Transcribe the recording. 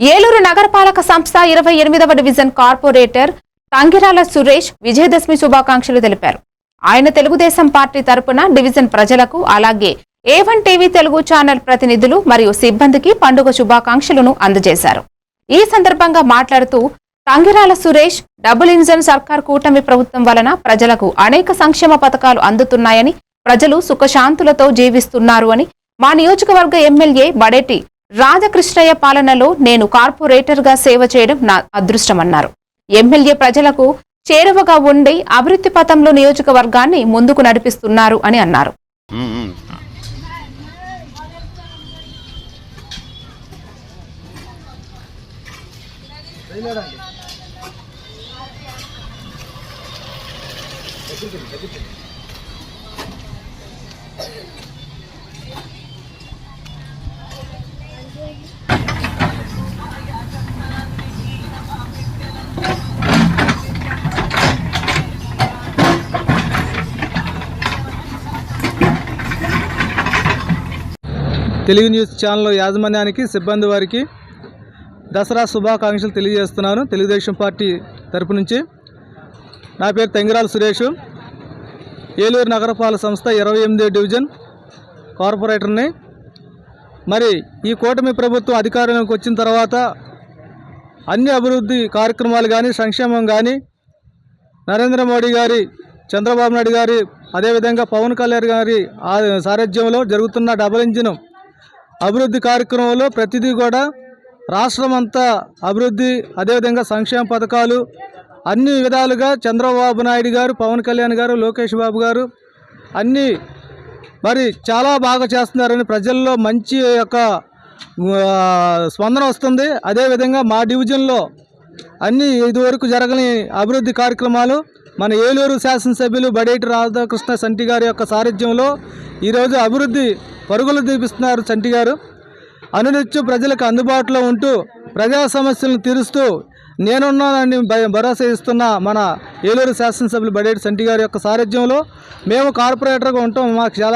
ఏలూరు నగరపాలక సంస్థ ఇరవై ఎనిమిదవ డివిజన్ కార్పొరేటర్ తంగిరాల సురేష్ విజయదశమి శుభాకాంక్షలు తెలిపారు. ఆయన తెలుగుదేశం పార్టీ తరపున డివిజన్ ప్రజలకు అలాగే ఏవన్ టీవీ తెలుగు ఛానల్ ప్రతినిధులు మరియు సిబ్బందికి పండుగ శుభాకాంక్షలను అందజేశారు. ఈ సందర్భంగా మాట్లాడుతూ తంగిరాల సురేష్ డబుల్ ఇంజన్ సర్కార్ కూటమి ప్రభుత్వం వలన ప్రజలకు అనేక సంక్షేమ పథకాలు అందుతున్నాయని ప్రజలు సుఖశాంతులతో జీవిస్తున్నారు అని మా నియోజకవర్గ ఎమ్మెల్యే బడేటి రాధాకృష్ణయ్య పాలనలో నేను కార్పొరేటర్గా సేవ చేయడం నా అదృష్టమన్నారు. ఎమ్మెల్యే ప్రజలకు చేరువగా ఉండి అభివృద్ధి పథంలో నియోజకవర్గాన్ని ముందుకు నడిపిస్తున్నారు అని అన్నారు. తెలుగు న్యూస్ ఛానల్ యాజమాన్యానికి సిబ్బంది వారికి దసరా శుభాకాంక్షలు తెలియజేస్తున్నాను. తెలుగుదేశం పార్టీ తరపు నుంచి నా పేరు తెంగిరాల సురేష్. ఏలూరు నగరపాలక సంస్థ ఇరవై ఎనిమిదో డివిజన్ కార్పొరేటర్ని మరి ఈ కూటమి ప్రభుత్వం అధికారంలోకి వచ్చిన తర్వాత అన్ని అభివృద్ధి కార్యక్రమాలు కానీ సంక్షేమం కానీ నరేంద్ర మోడీ గారి చంద్రబాబు నాయుడు గారి అదేవిధంగా పవన్ కళ్యాణ్ గారి సారథ్యంలో జరుగుతున్న డబల్ ఇంజిన్ అభివృద్ధి కార్యక్రమంలో ప్రతిదీ కూడా రాష్ట్రం అంతా అభివృద్ధి అదేవిధంగా సంక్షేమ పథకాలు అన్ని విధాలుగా చంద్రబాబు నాయుడు గారు పవన్ కళ్యాణ్ గారు లోకేష్ బాబు గారు అన్ని మరి చాలా బాగా చేస్తున్నారని ప్రజల్లో మంచి యొక్క స్పందన వస్తుంది. అదేవిధంగా మా డివిజన్లో అన్ని ఇదివరకు జరగని అభివృద్ధి కార్యక్రమాలు మన ఏలూరు శాసనసభ్యులు బడేటి రాధాకృష్ణ సంటి గారి యొక్క సారథ్యంలో ఈరోజు అభివృద్ధి పరుగులు తీపిస్తున్నారు సంటి గారు. అనునిత్యం ప్రజలకు అందుబాటులో ఉంటూ ప్రజా సమస్యలను తీరుస్తూ నేనున్నానని భరోసా ఇస్తున్న మన ఏలూరు శాసనసభ్యులు బడేటి సంటి గారి యొక్క సారథ్యంలో మేము కార్పొరేటర్గా ఉంటాం. మాకు చాలా